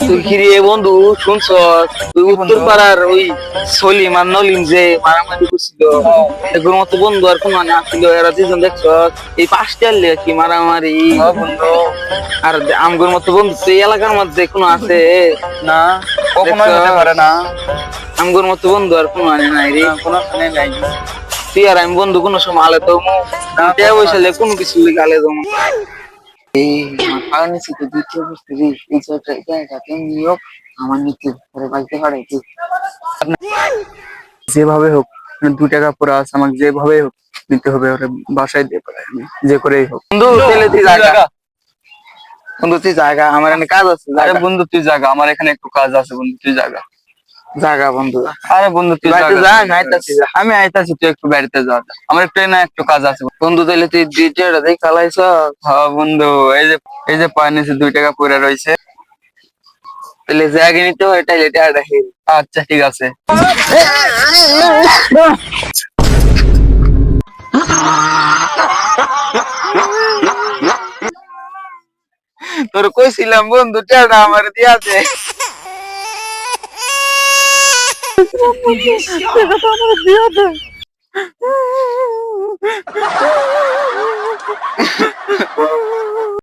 তুই কি রে বন্ধু শুনছ তুই উত্তর পাড়ার ওই সলিম আর নলিম যে মারামারি করছিল এগুলোর মতো বন্ধু আর কোন মানে আসছিল এরা দুজন দেখছ এই পাঁচটা লে কি মারামারি। বন্ধু। আর আমগুর মতো বন্ধু তো এই এলাকার মধ্যে কোনো আছে? না? হতে পারে না। আমগুর মতো বন্ধু আর কোনো মানে নাই রে। কোনো শুনে নাই। তুই আর আমি বন্ধু কোনো সময় আলে তো কোনো কিছু লিখে আলে তো নিচে দ্বিতীয় বস্তু রে এই জায়গাতে নিয়োগ আমার নিচে পরে বাড়িতে পারে তুই যেভাবে হোক দু টাকা পরে আছে আমাকে যেভাবে হোক নিতে হবে ওরে বাসায় দিয়ে পারে আমি যে করেই হোক। বন্ধু তাহলে তুই জায়গা। বন্ধু তুই জায়গা আমার এখানে কাজ আছে আরে জায়গা বন্ধু তুই জায়গা আমার এখানে একটু কাজ আছে বন্ধু তুই জাগা বন্ধু। আরে বন্ধু তুই যা, আমি আইতাছি, আমি আইতাছি তুই একটু বাড়িতে যা। আমার একটু না একটু কাজ আছে। বন্ধু তাহলে তুই দ্বিতীয়টা দেখ চালাইছ? হ্যাঁ বন্ধু এই যে এই যে পায়ে নিচে দুই টাকা পড়ে রয়েছে তাহলে জায়গা নিতে হয় তাইলে হেল আচ্ছা ঠিক আছে। তোর কইছিলাম বন্ধু টাকা আমার দিয়াছে